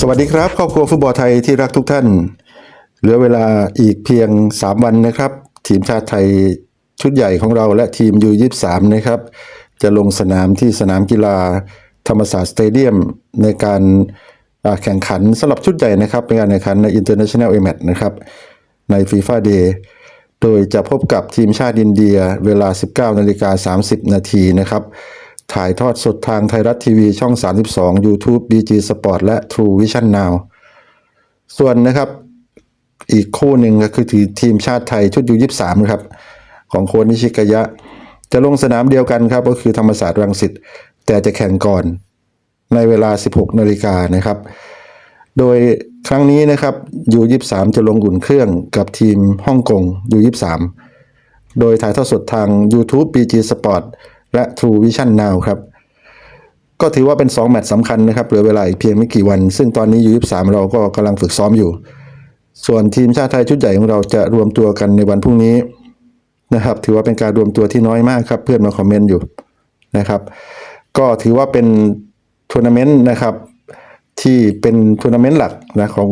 สวัสดีครับครอบครัวฟุตบอลไทยที่รักทุกท่าน เหลือเวลาอีกเพียง 3 วันนะครับ ทีมชาติไทยชุดใหญ่ของเราและทีมยู23นะครับ จะลงสนามที่สนามกีฬาธรรมศาสตร์สเตเดียมในการแข่งขันสำหรับชุดใหญ่นะครับในการแข่งขันใน International a m a t นะครับใน FIFA Day โดยจะพบกับทีมชาติอินเดียเวลา 19นาฬิกา30 นาทีนะครับ ถ่ายทอดสดทางไทยรัฐทีวีช่อง 32 YouTube BG Sport และ True Vision Now ส่วนนะครับอีกคู่หนึ่งก็คือทีมชาติไทยชุดยู23ครับ ของโค้ชนิชิกายะ จะลงสนามเดียวกันครับ ก็คือธรรมศาสตร์รังสิตแต่จะแข่งก่อนในเวลา 16นาฬิกานะครับ โดยครั้งนี้นะครับยู23 จะลงอุ่นเครื่องกับทีมฮ่องกงยู23 โดยถ่ายทอดสดทาง YouTube BG Sport และ True Vision Now ครับก็ถือว่าเป็น 2 แมตช์สำคัญนะครับเหลือเวลาอีกเพียงไม่กี่วัน ซึ่งตอนนี้ยู23เราก็กำลังฝึกซ้อมอยู่ ส่วนทีมชาติไทยชุดใหญ่ของเราจะรวมตัวกันในวันพรุ่งนี้นะครับ ถือว่าเป็นการรวมตัวที่น้อยมากครับ เพื่อนมาคอมเมนต์อยู่นะครับ ก็ถือว่าเป็นทัวร์นาเมนต์นะครับที่เป็นทัวร์นาเมนต์หลักนะของ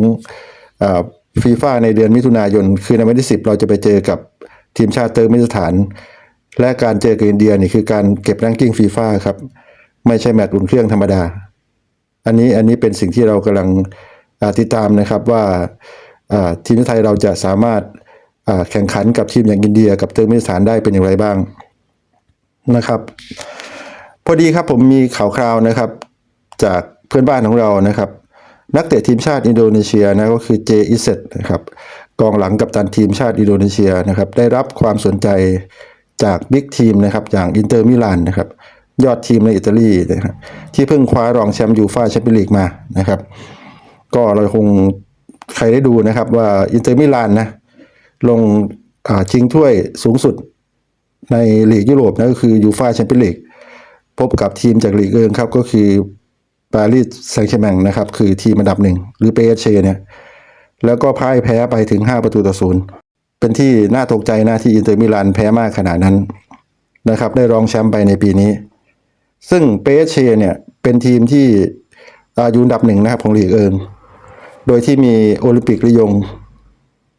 ฟีฟ่าในเดือนมิถุนายน คือในวันที่ 10 เราจะไปเจอกับทีมชาติเติร์กมิสถาน และการเจอกับอินเดียนี่คือการเก็บแรงกิ้งฟีฟ่าครับ ไม่ใช่แมตช์อุ่นเครื่องธรรมดา อันนี้อันนี้เป็นสิ่งที่เรากำลังติดตามนะครับว่าทีมไทยเราจะสามารถแข่งขันกับทีมอย่างอินเดีย กับเติร์กมิสถานได้เป็นอย่างไรบ้างนะครับ พอดีครับผมมีข่าวคราวนะครับ จากเพื่อนบ้านของเรานะครับ นักเตะทีมชาติอินโดนีเซียนะก็คือเจอิเซตนะครับกองหลังกับตันทีมชาติอินโดนีเซียนะครับ ได้รับความสนใจ จากบิ๊กทีมนะครับอย่างอินเตอร์มิลานนะครับยอดทีมในอิตาลีนะครับที่เพิ่งคว้ารองแชมป์ยูฟ่าแชมเปี้ยนลีกมานะครับ ก็เราคงใครได้ดูนะครับว่าอินเตอร์มิลานนะลงชิงถ้วยสูงสุดในลีกยุโรปนะก็คือยูฟ่าแชมเปี้ยนลีกพบกับทีมจากลีกเอิงครับก็คือปารีสแซงต์แชร์แมงนะครับคือทีมอันดับหนึ่งหรือเปเชเนี่ยแล้วก็พ่ายแพ้ไปถึง 5 ประตูต่อศูนย์ เป็นที่น่าตกใจนะที่อินเตอร์มิลานแพ้มากขนาดนั้นนะครับ ได้รองแชมป์ไปในปีนี้ ซึ่งเปเชเนี่ยเป็นทีมที่อาอยุอันดับหนึ่งนะครับของลีกเอิงโดยที่มีโอลิมปิกริยง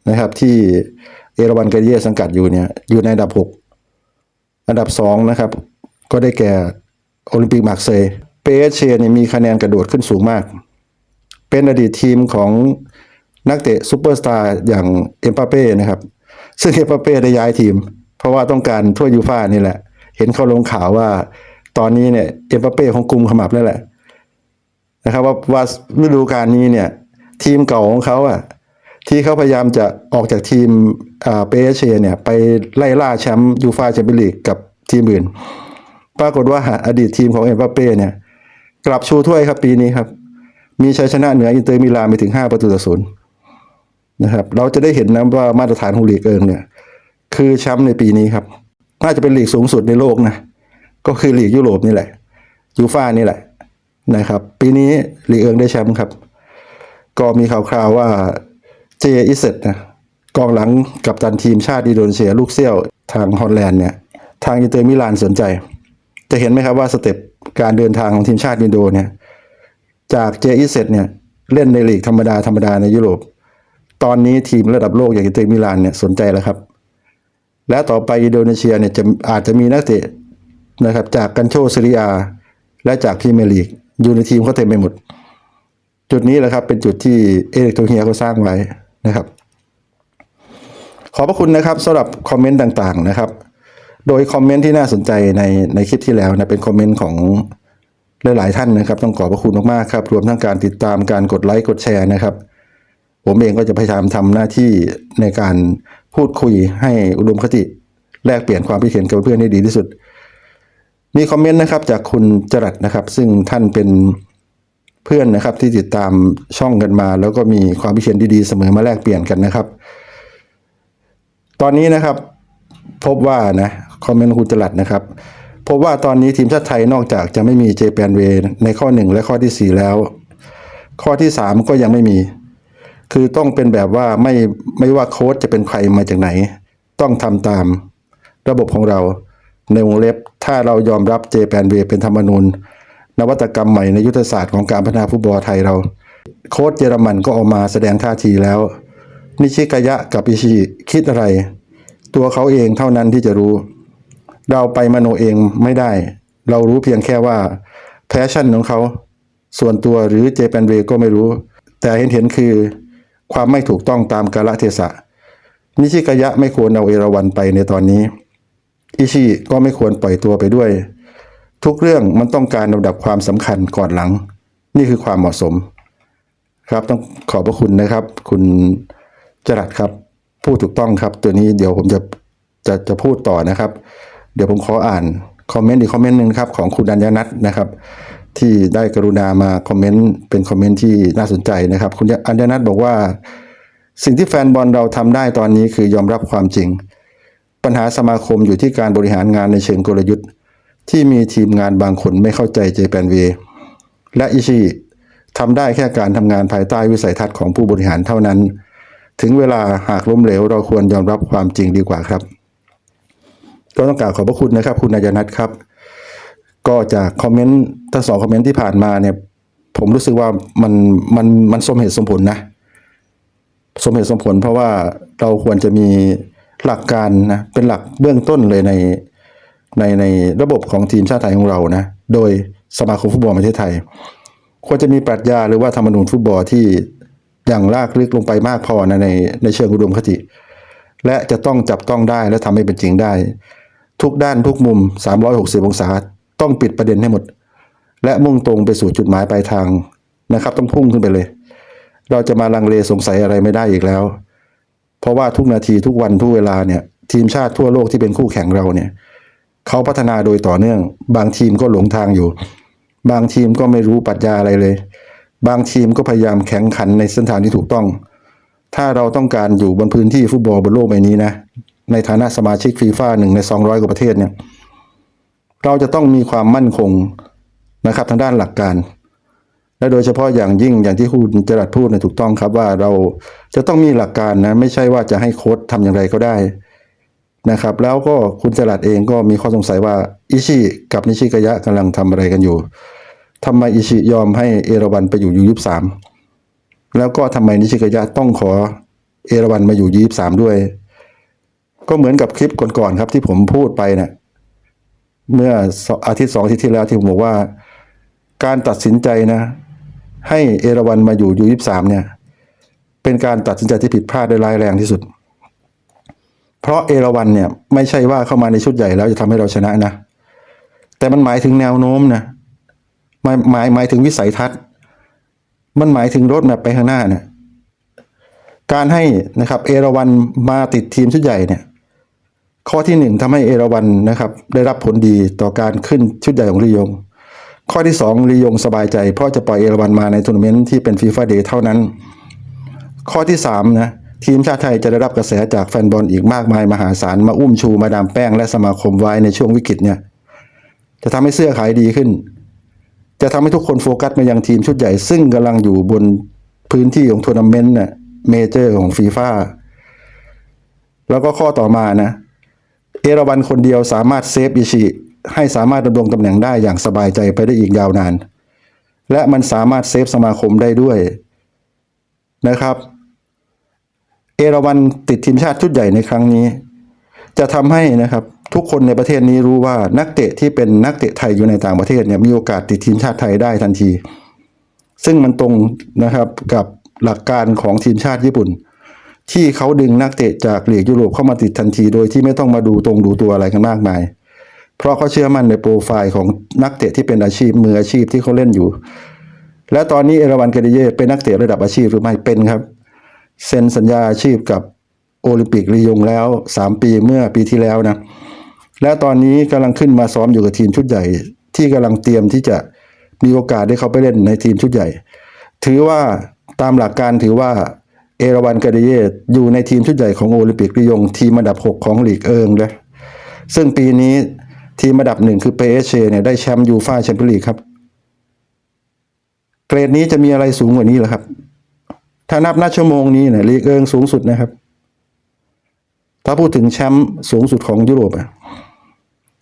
นะครับที่เอราวันกาเยสังกัดอยู่เนี่ยอยู่ในอันดับ 6 อันดับ 2 นะครับ ก็ได้แก่โอลิมปิกมาร์เซย์เปเชเนี่ยมีคะแนนกระโดดขึ้นสูงมาก เป็นอดีตทีมของนักเตะซูเปอร์สตาร์อย่างเอ็มปาเป้นะครับ ซึ่งเอปเป้ได้ย้ายทีม เพราะว่าต้องการถ้วยยูฟ่านี่แหละ เห็นเขาลงข่าวว่า ตอนนี้เนี่ยเอปเป้ของกลุ่มขมับแล้วแหละนะครับว่าว่าฤดูกาลนี้เนี่ย ทีมเก่าของเขาอะที่เขาพยายามจะออกจากทีมอ่าเปเชเนี่ย ไปไล่ล่าแชมป์ยูฟ่าแชมเปี้ยนลีกกับทีมอื่น ปรากฏว่าอดีตทีมของเอ็มบัปเป้เนี่ย กลับชูถ้วยครับปีนี้ครับ มีชัยชนะเหนืออินเตอร์มิลานไปถึง 5 ประตูต่อศูนย์ นะครับ เราจะได้เห็นนะว่ามาตรฐานของลีกเอิงเนี่ย คือแชมป์ในปีนี้ครับ น่าจะเป็นลีกสูงสุดในโลกนะ ก็คือลีกยุโรปนี่แหละยูฟ่านี่แหละนะครับ ปีนี้ลีกเอิงได้แชมป์ครับ ก็มีข่าวคราวว่าเจอิเซตนะกองหลังกับตันทีมชาติอินโดนีเซียลูกเซี่ยวทางฮอลแลนด์เนี่ย ทางอินเตอร์มิลานสนใจ จะเห็นไหมครับว่าสเต็ปการเดินทางของทีมชาติอินโดเนี่ย จากเจอิเซตเนี่ยเล่นในลีกธรรมดาธรรมดาในยุโรป ตอนนี้ทีมระดับโลกอย่างอินเตอร์มิลานเนี่ยสนใจแล้วครับ และต่อไปอินโดนีเซียเนี่ยจะอาจจะมีนักเตะนะครับจากกันโชซิริอาและจากพรีเมียร์ลีกอยู่ในทีมเขาเต็มไปหมด จุดนี้แหละครับเป็นจุดที่เอริกโทเฮียเขาสร้างไว้นะครับ ขอบพระคุณนะครับสำหรับคอมเมนต์ต่างๆนะครับ โดยคอมเมนต์ที่น่าสนใจในในคลิปที่แล้วนะเป็นคอมเมนต์ของหลายๆท่านนะครับ ต้องขอบพระคุณมากๆครับรวมทั้งการติดตามการกดไลค์กดแชร์นะครับ ผมเองก็จะพยายามทำหน้าที่ในการพูดคุยให้อุดมคติ แลกเปลี่ยนความคิดเห็นกับเพื่อนให้ดีที่สุด มีคอมเมนต์นะครับจากคุณจรัสนะครับ ซึ่งท่านเป็นเพื่อนนะครับที่ติดตามช่องกันมา แล้วก็มีความคิดเห็นดีๆเสมอมาแลกเปลี่ยนกันนะครับ ตอนนี้นะครับพบว่านะคอมเมนต์คุณจรัสนะครับพบว่าตอนนี้ทีมชาติไทยนอกจากจะไม่มีเจแปนเวในข้อ 1 และข้อทีสี่4 แล้ว ข้อที่ 3 ก็ยังไม่มี คือต้องเป็นแบบว่าไม่ไม่ว่าโค้ชจะเป็นใครมาจากไหน ต้องทำตามระบบของเราในวงเล็บถ้าเรายอมรับเจแปนเวเป็นธรรมนูญ นวัตกรรมใหม่ในยุทธศาสตร์ของการพัฒนาฟุตบอลไทยเรา โค้ชเยอรมันก็ออกมาแสดงท่าทีแล้ว นิชิกายะกับอิชิคิดอะไร ตัวเขาเองเท่านั้นที่จะรู้ เราไปมโนเองไม่ได้ เรารู้เพียงแค่ว่าแพชชั่นของเขา ส่วนตัวหรือเจแปนเวก็ไม่รู้ แต่เห็นเห็นคือ ความไม่ถูกต้องตามกาลเทศะ นิชิกายะไม่ควรเอาเอราวันไปในตอนนี้ อิชิก็ไม่ควรปล่อยตัวไปด้วย ทุกเรื่องมันต้องการลำดับความสำคัญก่อนหลัง นี่คือความเหมาะสม ครับต้องขอบพระคุณนะครับ คุณจรัสครับ พูดถูกต้องครับ ตัวนี้เดี๋ยวผมจะจะจะพูดต่อนะครับ เดี๋ยวผมขออ่านคอมเมนต์อีกคอมเมนต์หนึ่งครับของคุณอัญญนัทนะครับ ที่ได้กรุณามาคอมเมนต์เป็นคอมเมนต์ที่น่าสนใจนะครับ คุณอัญญนัทบอกว่า สิ่งที่แฟนบอลเราทำได้ตอนนี้คือยอมรับความจริง ปัญหาสมาคมอยู่ที่การบริหารงานในเชิงกลยุทธ์ ที่มีทีมงานบางคนไม่เข้าใจเจแปนเวและอิชิทำได้แค่การทำงานภายใต้วิสัยทัศน์ของผู้บริหารเท่านั้น ถึงเวลาหากล้มเหลว เราควรยอมรับความจริงดีกว่าครับก็ต้องกราบขอบพระคุณนะครับ คุณนายนัทครับ ก็จากคอมเมนต์ทั้งสองคอมเมนต์ที่ผ่านมาเนี่ย ผมรู้สึกว่ามันมันมันสมเหตุสมผลนะ สมเหตุสมผล เพราะว่าเราควรจะมีหลักการนะเป็นหลักเบื้องต้นเลยในในในระบบของทีมชาติไทยของเรานะ โดยสมาคมฟุตบอลประเทศไทย ควรจะมีปรัชญาหรือว่าธรรมนูญฟุตบอลที่อย่างลากลึกลงไปมากพอนะในในเชิงอุดมคติ และจะต้องจับต้องได้และทำให้เป็นจริงได้ ทุกด้านทุกมุม 360 องศา ต้องปิดประเด็นให้หมด และมุ่งตรงไปสู่จุดหมายปลายทางนะครับ ต้องพุ่งขึ้นไปเลย เราจะมาลังเลสงสัยอะไรไม่ได้อีกแล้ว เพราะว่าทุกนาทีทุกวันทุกเวลาเนี่ย ทีมชาติทั่วโลกที่เป็นคู่แข่งเราเนี่ยเขาพัฒนาโดยต่อเนื่อง บางทีมก็หลงทางอยู่ บางทีมก็ไม่รู้ปรัชญาอะไรเลย บางทีมก็พยายามแข่งขันในเส้นทางที่ถูกต้อง ถ้าเราต้องการอยู่บนพื้นที่ฟุตบอลบนโลกใบนี้นะในฐานะสมาชิกฟีฟ่าหนึ่งใน 200 กว่าประเทศเนี่ย เราจะต้องมีความมั่นคงนะครับทางด้านหลักการ และโดยเฉพาะอย่างยิ่งอย่างที่คุณจรัสพูดเนี่ยถูกต้องครับว่าเราจะต้องมีหลักการนะไม่ใช่ว่าจะให้โค้ชทำอย่างไรก็ได้นะครับ แล้วก็คุณจรัสเองก็มีข้อสงสัยว่าอิชิกับนิชิกายะกำลังทำอะไรกันอยู่ทำไมอิชิยอมให้เอราวันไปอยู่ยูยี่สามแล้วก็ทำไมนิชิกายะต้องขอเอราวันมาอยู่ยูยี่สามด้วย ก็เหมือนกับคลิปก่อนๆครับที่ผมพูดไปเนะ่ย เมื่ออาทิตย์สองอาทิตย์ที่แล้วที่ผมบอกว่า การตัดสินใจนะ ให้เอราวันมาอยู่ยูยี่สามเนี่ย เป็นการตัดสินใจที่ผิดพลาดได้ร้ายแรงที่สุด เพราะเอราวันเนี่ยไม่ใช่ว่าเข้ามาในชุดใหญ่แล้วจะทำให้เราชนะนะแต่มันหมายถึงแนวโน้มนะหมายหมายหมายถึงวิสัยทัศน์ มันหมายถึงรถแมพไปข้างหน้าเนี่ยการให้นะครับเอราวันมาติดทีมชุดใหญ่เนี่ย ข้อที่หนึ่งทำให้เอราวันนะครับ ได้รับผลดีต่อการขึ้นชุดใหญ่ของลียง ข้อที่สองลียงสบายใจ เพราะจะปล่อยเอราวันมาในทัวร์นาเมนต์ที่เป็นฟีฟ่าเดย์เท่านั้น ข้อที่สามนะทีมชาติไทยจะได้รับกระแสจากแฟนบอลอีกมากมายมหาศาลมาอุ้มชูมาดามแป้งและสมาคมไว้ในช่วงวิกฤตเนี่ยจะทำให้เสื้อขายดีขึ้น จะทำให้ทุกคนโฟกัสมายังทีมชุดใหญ่ ซึ่งกำลังอยู่บนพื้นที่ของทัวร์นาเมนต์น่ะเมเจอร์ของฟีฟ่าแล้วก็ข้อต่อมานะ เอราวันคนเดียวสามารถเซฟอิชิให้สามารถดำรงตำแหน่งได้อย่างสบายใจไปได้อีกยาวนาน และมันสามารถเซฟสมาคมได้ด้วยนะครับ เอราวันติดทีมชาติชุดใหญ่ในครั้งนี้ จะทำให้นะครับทุกคนในประเทศนี้รู้ว่านักเตะที่เป็นนักเตะไทยอยู่ในต่างประเทศเนี่ยมีโอกาสติดทีมชาติไทยได้ทันที ซึ่งมันตรงนะครับกับหลักการของทีมชาติญี่ปุ่น ที่เขาดึงนักเตะจากลีกยุโรปเข้ามาติดทันที โดยที่ไม่ต้องมาดูตรงดูตัวอะไรกันมากมาย เพราะเขาเชื่อมั่นในโปรไฟล์ของนักเตะที่เป็นอาชีพมืออาชีพที่เขาเล่นอยู่ และตอนนี้เอราวันเกเดเยเป็นนักเตะระดับอาชีพหรือไม่เป็นครับเซ็นสัญญาอาชีพกับโอลิมปิกลียงแล้ว 3 ปีเมื่อปีที่แล้วนะและตอนนี้กำลังขึ้นมาซ้อมอยู่กับทีมชุดใหญ่ ที่กำลังเตรียมที่จะมีโอกาสได้เขาไปเล่นในทีมชุดใหญ่ ถือว่าตามหลักการถือว่า เอราวันกาเดเยตอยู่ในทีมชุดใหญ่ของโอลิมปิกลียงทีมอันดับ 6 ของลีกเอิงเลยซึ่งปีนี้ทีมอันดับหนึ่งคือเปเชเนี่ยได้แชมป์ยูฟ่าแชมเปี้ยนลีกครับ เกรดนี้จะมีอะไรสูงกว่านี้เหรอครับ ถ้านับนัดชั่วโมงนี้เนี่ยลีกเอิงสูงสุดนะครับ ถ้าพูดถึงแชมป์สูงสุดของยุโรปอะ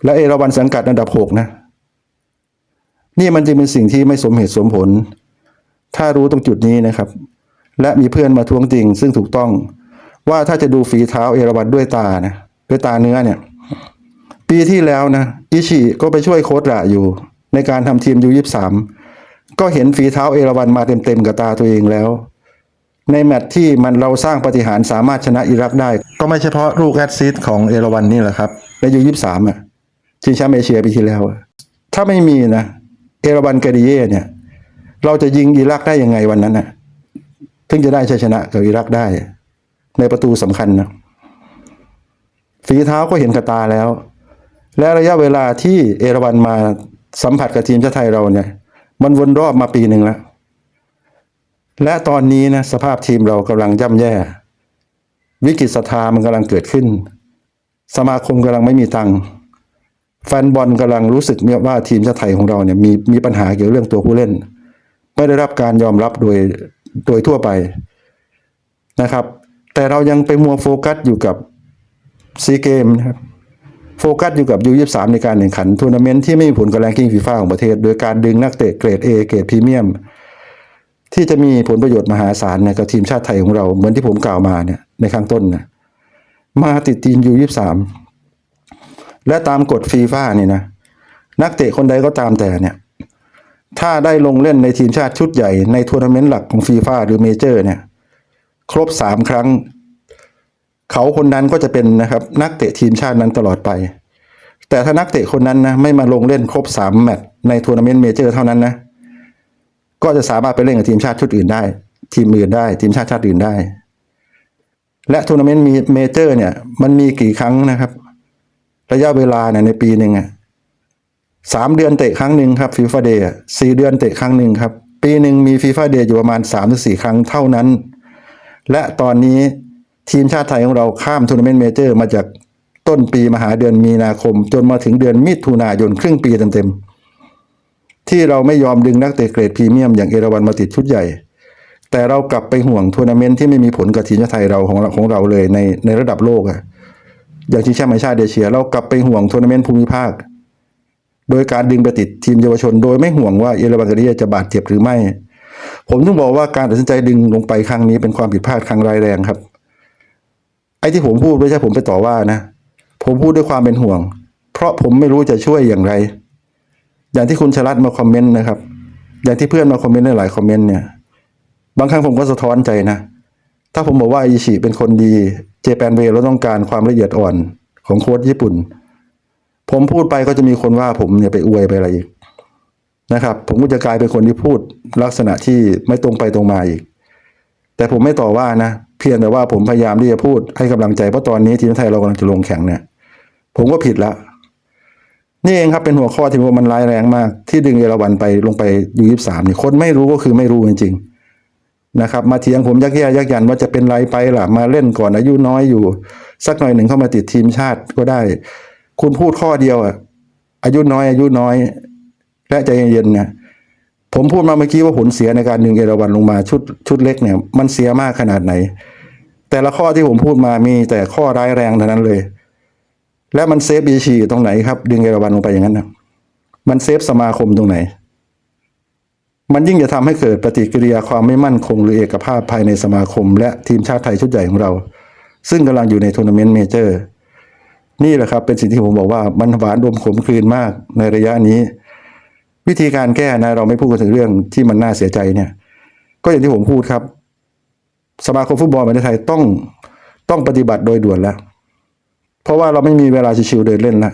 และเอราวันสังกัดอันดับหกนะ นี่มันจะเป็นสิ่งที่ไม่สมเหตุสมผล ถ้ารู้ตรงจุดนี้นะครับ และมีเพื่อนมาท้วงติงซึ่งถูกต้อง ว่าถ้าจะดูฝีเท้าเอราวันด้วยตานะด้วยตาเนื้อเนี่ย ปีที่แล้วนะอิชิก็ไปช่วยโค้ดระอยู่ ในการทำทีมยูยีสามก็เห็นฝีเท้าเอราวันมาเต็มๆกับตาตัวเองแล้ว ในแมตช์ที่มันเราสร้างปฏิหารสามารถชนะอิรักได้ ก็ไม่เฉพาะลูกแอดซิสของเอราวันนี่แหละครับในยูยีสามอะชิงแชมป์เอเชียปีที่แล้ว ถ้าไม่มีนะเอราวันกาดิเย่เนี่ย เราจะยิงอิรักได้ยังไงวันนั้นน่ะ ถึงจะได้ชัยชนะกับอิรักได้ ในประตูสำคัญนะฝีเท้าก็เห็นกับตาแล้ว และระยะเวลาที่เอราวันมาสัมผัสกับทีมชาติไทยเราเนี่ย มันวนรอบมาปีหนึ่งแล้วและตอนนี้นะสภาพทีมเรากำลังย่ำแย่ วิกฤตศรัทธามันกำลังเกิดขึ้น สมาคมกำลังไม่มีตังค์แฟนบอลกำลังรู้สึกเนี่ยว่าทีมชาติไทยของเราเนี่ยมีมีปัญหาเกี่ยวกับเรื่องตัวผู้เล่น ไม่ได้รับการยอมรับโดย โดยทั่วไปนะครับ แต่เรายังไปมัวโฟกัสอยู่กับซีเกมนะครับโฟกัสอยู่กับยูยี่สามในการแข่งขันทัวร์นาเมนต์ที่ไม่มีผลกับแรงกิ้งฟีฟ่าของประเทศ โดยการดึงนักเตะเกรด A เกรดพรีเมียม ที่จะมีผลประโยชน์มหาศาลในกับทีมชาติไทยของเราเหมือนที่ผมกล่าวมาเนี่ยในข้างต้นนะมาติดทีมยูยี่สามและตามกฎฟีฟ่านี่นะนักเตะคนใดก็ตามแต่เนี่ย ถ้าได้ลงเล่นในทีมชาติชุดใหญ่ในทัวร์นาเมนต์หลักของฟีฟ่าหรือเมเจอร์เนี่ย ครบสามครั้ง เขาคนนั้นก็จะเป็นนะครับ นักเตะทีมชาตินั้นตลอดไป แต่ถ้านักเตะคนนั้นนะไม่มาลงเล่นครบสามแมตช์ในทัวร์นาเมนต์เมเจอร์เท่านั้นนะ ก็จะสามารถไปเล่นกับทีมชาติชุดอื่นได้ ทีมอื่นได้ ทีมชาติชาติอื่นได้ และทัวร์นาเมนต์มีเมเจอร์เนี่ยมันมีกี่ครั้งนะครับ ระยะเวลาเนี่ยในปีหนึ่งอะ สามเดือนเตะครั้งหนึ่งครับฟีฟ่าเดย์สี่เดือนเตะครั้งหนึ่งครับ ปีหนึ่งมีฟีฟ่าเดย์อยู่ประมาณสามถึงสี่ครั้งเท่านั้น และตอนนี้ทีมชาติไทยของเราข้ามทัวร์นาเมนต์เมเจอร์มาจากต้นปีมาหาเดือนมีนาคม จนมาถึงเดือนมิถุนายนครึ่งปีเต็มๆ ที่เราไม่ยอมดึงนักเตะเกรดพรีเมียมอย่างเอราวันมาติดชุดใหญ่ แต่เรากลับไปห่วงทัวร์นาเมนต์ที่ไม่มีผลกับทีมชาติไทยเราของของเราเลยในในระดับโลกอะอย่างชิงแชมป์ชาติเอเชีย เรากลับไปห่วงทัวร์นาเมนต์ภูมิภาค โดยการดึงไปติดทีมเยาวชน โดยไม่ห่วงว่าเอราวันกาเดีจะบาดเจ็บหรือไม่ ผมต้องบอกว่าการตัดสินใจดึงลงไปครั้งนี้เป็นความผิดพลาดครั้งร้ายแรงครับ ไอ้ที่ผมพูดไม่ใช่ผมไปต่อว่านะ ผมพูดด้วยความเป็นห่วง เพราะผมไม่รู้จะช่วยอย่างไร อย่างที่คุณชลัดมาคอมเมนต์นะครับ อย่างที่เพื่อนมาคอมเมนต์หลายคอมเมนต์เนี่ย บางครั้งผมก็สะท้อนใจนะ ถ้าผมบอกว่าอิชิเป็นคนดี เจแปนเวเราต้องการความละเอียดอ่อนของโค้ชญี่ปุ่น ผมพูดไปก็จะมีคนว่าผมเนี่ยไปอวยไปอะไรอีกนะครับ ผมก็จะกลายเป็นคนที่พูดลักษณะที่ไม่ตรงไปตรงมาอีก แต่ผมไม่ต่อว่านะ เพียงแต่ว่าผมพยายามที่จะพูดให้กำลังใจเพราะตอนนี้ทีมไทยเรากำลังจะลงแข่งเนี่ย ผมก็ผิดละนี่เองครับเป็นหัวข้อที่ว่ามันร้ายแรงมาก ที่ดึงเอราวันไปลงไปยูยี่สามนี่คนไม่รู้ก็คือไม่รู้จริง ๆ นะครับ มาเถียงผมยักแย่ยักยันว่าจะเป็นไรไปล่ะมาเล่นก่อนอายุน้อยอยู่ สักหน่อยหนึ่งเข้ามาติดทีมชาติก็ได้ คุณพูดข้อเดียวอะอายุน้อยอายุน้อย และใจเย็นๆเนี่ยผมพูดมาเมื่อกี้ว่าผลเสียในการดึงเอราวันลงมาชุดชุดเล็กเนี่ย มันเสียมากขนาดไหน แต่ละข้อที่ผมพูดมามีแต่ข้อร้ายแรงเท่านั้นเลย และมันเซฟบีชีตรงไหนครับ ดึงเอราวันลงไปอย่างนั้นนะมันเซฟสมาคมตรงไหน มันยิ่งจะทำให้เกิดปฏิกิริยาความไม่มั่นคง หรือเอกภาพภายในสมาคม และทีมชาติไทยชุดใหญ่ของเรา ซึ่งกำลังอยู่ในทัวร์นาเมนต์เมเจอร์ นี่แหละครับเป็นสิ่งที่ผมบอกว่ามันหวานดมขมกลืนมากในระยะนี้ วิธีการแก้นะเราไม่พูดกันถึงเรื่องที่มันน่าเสียใจเนี่ย ก็อย่างที่ผมพูดครับ สมาคมฟุตบอลประเทศไทยต้องต้องปฏิบัติโดยด่วนแล้ว เพราะว่าเราไม่มีเวลาชิวๆเดินเล่นละ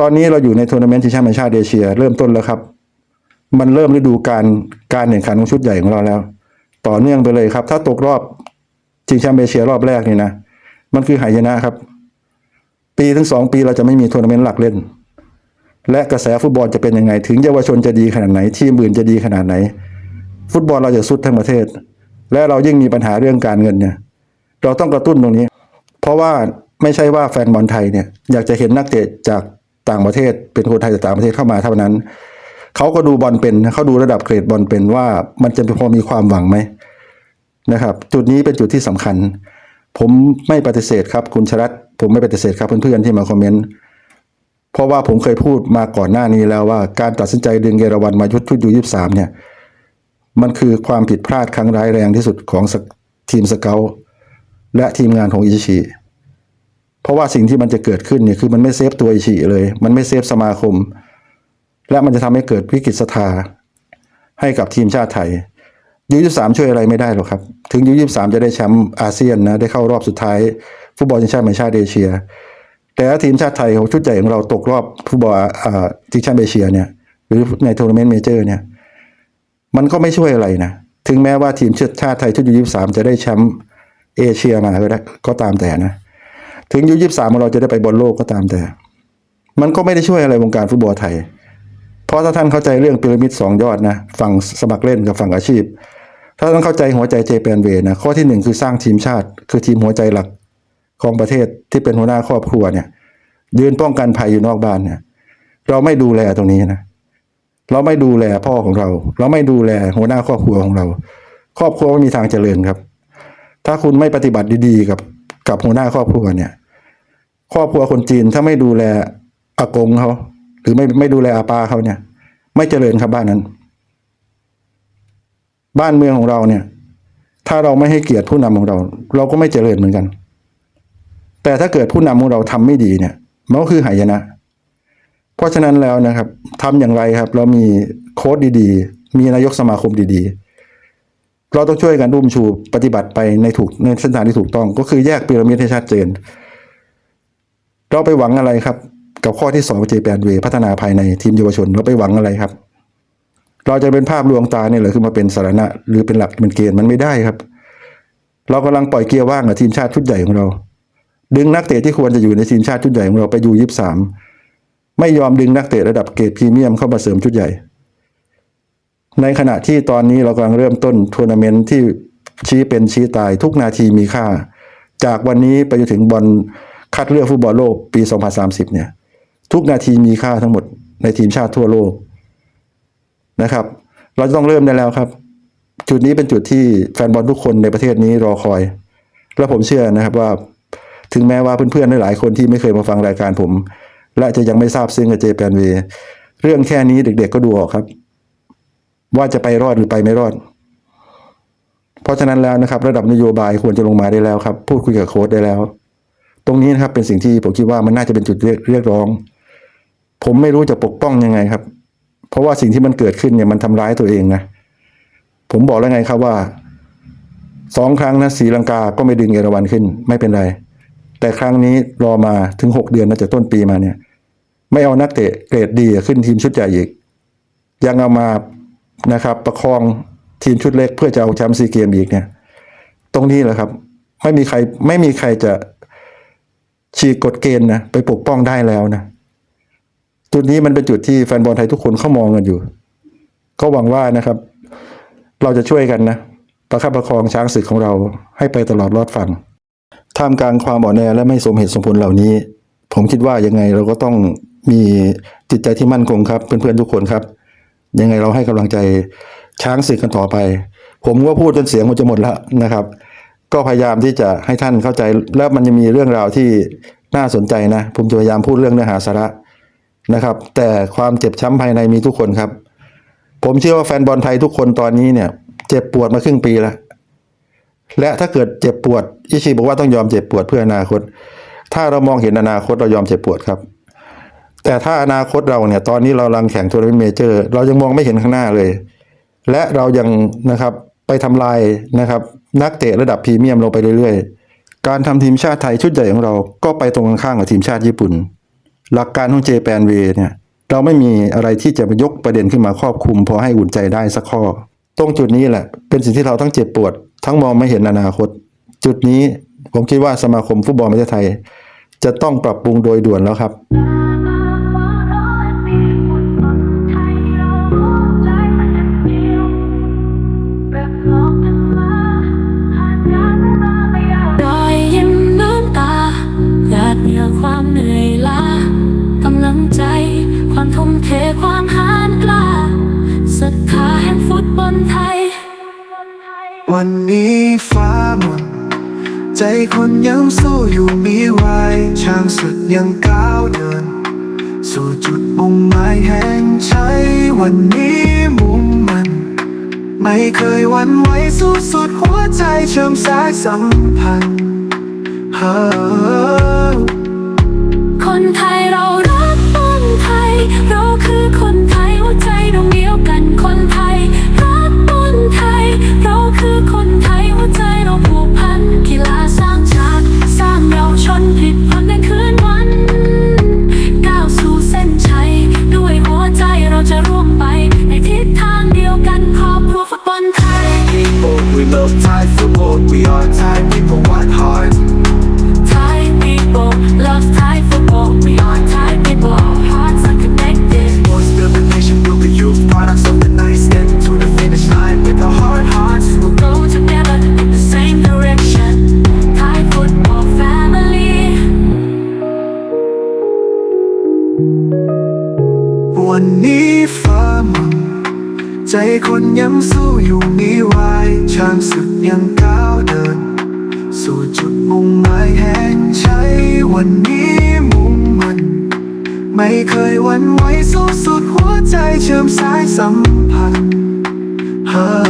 ตอนนี้เราอยู่ในทัวร์นาเมนต์ชิงแชมป์แห่งชาติเอเชีย เริ่มต้นแล้วครับ มันเริ่มฤดูการการแข่งขันของชุดใหญ่ของเราแล้ว ต่อเนื่องไปเลยครับ ถ้าตกรอบชิงแชมป์เอเชียรอบแรกนี่นะมันคือหายนะครับ ปีถึงสองปีเราจะไม่มีทัวร์นาเมนต์หลักเล่น และกระแสฟุตบอลจะเป็นยังไง ถึงเยาวชนจะดีขนาดไหน ทีมอื่นจะดีขนาดไหน ฟุตบอลเราจะสุดทั้งประเทศ และเรายิ่งมีปัญหาเรื่องการเงินเนี่ย เราต้องกระตุ้นตรงนี้ เพราะว่าไม่ใช่ว่าแฟนบอลไทยเนี่ยอยากจะเห็นนักเตะจากต่างประเทศ เป็นคนไทยจากต่างประเทศเข้ามาเท่านั้นเขาก็ดูบอลเป็นเขาดูระดับเกรดบอลเป็นว่ามันจะพอมีความหวังไหมนะครับ จุดนี้เป็นจุดที่สำคัญ ผมไม่ปฏิเสธครับคุณชรัต ผมไม่ปฏิเสธครับเพื่อนๆที่มาคอมเมนต์เพราะว่าผมเคยพูดมาก่อนหน้านี้แล้วว่าการตัดสินใจดึงเยอรวันมายุดชุดยูยี่สามเนี่ยมันคือความผิดพลาดครั้งร้ายแรงที่สุดของทีมสเกลและทีมงานของอิชิ เพราะว่าสิ่งที่มันจะเกิดขึ้นเนี่ยคือมันไม่เซฟตัวอิชิเลย มันไม่เซฟสมาคม และมันจะทำให้เกิดวิกฤตศรัทธาให้กับทีมชาติไทยยูยี่สามช่วยอะไรไม่ได้หรอกครับ ถึงยูยี่สามจะได้แชมป์อาเซียนนะได้เข้ารอบสุดท้าย ฟุตบอลทีมชาติแห่ชาติเอเชีย แต่ถ้าทีมชาติไทยของชุดใหญ่ของเราตกรอบฟุตบอลทีมชาติเอเชียเนี่ย หรือในทัวร์นาเมนต์เมเจอร์เนี่ย มันก็ไม่ช่วยอะไรนะ ถึงแม้ว่าทีมชาติไทยชุดยูยี่สามจะได้แชมป์เอเชียมาก็ได้ก็ตามแต่นะ ถึงยูยี่สามเราจะได้ไปบอลโลกก็ตามแต่ มันก็ไม่ได้ช่วยอะไรวงการฟุตบอลไทย เพราะถ้าท่านเข้าใจเรื่องพีระมิดสองยอดนะ ฝั่งสมัครเล่นกับฝั่งอาชีพถ้าท่านเข้าใจหัวใจเจแปนเวนะข้อที่หนึ่งคือสร้างทีมชาติ คือทีมหัวใจหลัก ของประเทศที่เป็นหัวหน้าครอบครัวเนี่ย ยืนป้องกันภัยอยู่นอกบ้านเนี่ย เราไม่ดูแลตรงนี้นะเราไม่ดูแลพ่อของเรา เราไม่ดูแลหัวหน้าครอบครัวของเรา ครอบครัวไม่มีทางเจริญครับ ถ้าคุณไม่ปฏิบัติดีๆ กับกับหัวหน้าครอบครัวเนี่ย ครอบครัวคนจีนถ้าไม่ดูแลอากงเขาหรือไม่ไม่ดูแลอาปาเขาเนี่ย ไม่เจริญครับบ้านนั้น บ้านเมืองของเราเนี่ย ถ้าเราไม่ให้เกียรติผู้นำของเรา เราก็ไม่เจริญเหมือนกัน แต่ถ้าเกิดผู้นำของเราทำไม่ดีเนี่ยมันก็คือหายนะ เพราะฉะนั้นแล้วนะครับทำอย่างไรครับ เรามีโค้ดดีๆ มีนายกสมาคมดีๆ เราต้องช่วยกันรุ่มชูปฏิบัติไปในถูกในเส้นทางที่ถูกต้อง ก็คือแยกพีระมิดให้ชัดเจน เราไปหวังอะไรครับ กับข้อที่สองเจแปนเวพัฒนาภายในทีมเยาวชน เราไปหวังอะไรครับ เราจะเป็นภาพลวงตาเนี่ยหรือคือมาเป็นสาระหรือเป็นหลักเป็นเกณฑ์มันไม่ได้ครับ เรากำลังปล่อยเกียร์ว่างกับทีมชาติชุดใหญ่ของเรา ดึงนักเตะที่ควรจะอยู่ในทีมชาติชุดใหญ่ของเราไปอยู่ยี่สามไม่ยอมดึงนักเตะระดับเกรดพรีเมียมเข้ามาเสริมชุดใหญ่ ในขณะที่ตอนนี้เรากำลังเริ่มต้นทัวร์นาเมนต์ที่ชี้เป็นชี้ตายทุกนาทีมีค่า จากวันนี้ไปจนถึงบอลคัดเลือกฟุตบอลโลกปี 2030 เนี่ย ทุกนาทีมีค่าทั้งหมดในทีมชาติทั่วโลกนะครับ เราจะต้องเริ่มได้แล้วครับ จุดนี้เป็นจุดที่แฟนบอลทุกคนในประเทศนี้รอคอย และผมเชื่อนะครับว่า ถึงแม้ว่าเพื่อนๆหลายคนที่ไม่เคยมาฟังรายการผม และจะยังไม่ทราบซึ้งกับเจแปนเวเรื่องแค่นี้เด็กๆก็ดูออกครับ ว่าจะไปรอดหรือไปไม่รอด เพราะฉะนั้นแล้วนะครับ ระดับนโยบายควรจะลงมาได้แล้วครับ พูดคุยกับโค้ดได้แล้ว ตรงนี้นะครับเป็นสิ่งที่ผมคิดว่ามันน่าจะเป็นจุดเรียกร้อง ผมไม่รู้จะปกป้องยังไงครับ เพราะว่าสิ่งที่มันเกิดขึ้นเนี่ยมันทำร้ายตัวเองนะผมบอกแล้วไงครับว่าสองครั้งนะศรีลังกาก็ไม่ดึงเอราวันขึ้น ไม่เป็นไร แต่ครั้งนี้รอมาถึงหกเดือนนะจากต้นปีมาเนี่ย ไม่เอานักเตะเกรดดีขึ้นทีมชุดใหญ่อีก ยังเอามานะครับ ประคองทีมชุดเล็กเพื่อจะเอาแชมป์ซีเกมอีกเนี่ย ตรงนี้แหละครับ ไม่มีใครไม่มีใครจะฉีกกฎเกณฑ์นะไปปกป้องได้แล้วนะจุดนี้มันเป็นจุดที่แฟนบอลไทยทุกคนเขามองกันอยู่ ก็หวังว่านะครับ เราจะช่วยกันนะประคับประคองช้างศึกของเราให้ไปตลอดรอดฝั่ง ท่ามกลางความอ่อนแอและไม่สมเหตุสมผลเหล่านี้ ผมคิดว่ายังไงเราก็ต้องมีจิตใจที่มั่นคงครับเพื่อนๆทุกคนครับ ยังไงเราให้กำลังใจช้างศึกกันต่อไป ผมก็พูดจนเสียงมันจะหมดแล้วนะครับ ก็พยายามที่จะให้ท่านเข้าใจแล้วมันจะมีเรื่องราวที่น่าสนใจนะ ผมจะพยายามพูดเรื่องเนื้อหาสาระนะครับ แต่ความเจ็บช้ำภายในมีทุกคนครับ ผมเชื่อว่าแฟนบอลไทยทุกคนตอนนี้เนี่ย เจ็บปวดมาครึ่งปีแล้ว และถ้าเกิดเจ็บปวดอิชิบอกว่าต้องยอมเจ็บปวดเพื่ออนาคต ถ้าเรามองเห็นอนาคตเรายอมเจ็บปวดครับ แต่ถ้าอนาคตเราเนี่ยตอนนี้เรากำลังแข่งทัวร์นาเมนต์เมเจอร์ เรายังมองไม่เห็นข้างหน้าเลย และเรายังนะครับไปทำลายนะครับนักเตะระดับพรีเมียมลงไปเรื่อยๆ การทำทีมชาติไทยชุดใหญ่ของเราก็ไปตรงข้ามกับทีมชาติญี่ปุ่น หลักการของเจแปนเวเนี่ยเราไม่มีอะไรที่จะยกประเด็นขึ้นมาครอบคลุมพอให้อุ่นใจได้สักข้อ ตรงจุดนี้แหละ เป็นสิ่งที่เราทั้งเจ็บปวด ทั้งมองไม่เห็นอนาคต จุดนี้ผมคิดว่าสมาคมฟุตบอลประเทศไทย จะต้องปรับปรุงโดยด่วนแล้วครับ ใจคนยังสู้อยู่มีไวช่างสุดยังก้าวเดิน สู่จุดมุ่งหมายแห่งชัวันนี้มุ่งมัน ไม่เคยวันไหวสู้สุดหัวใจเชื่อมสายสัมพันธ์คนไทยเรารักต้นไทย เราคือคนไทยหัวใจดวงเดียวกัน We love fight for what we are, time people want hard. สัมผัสหา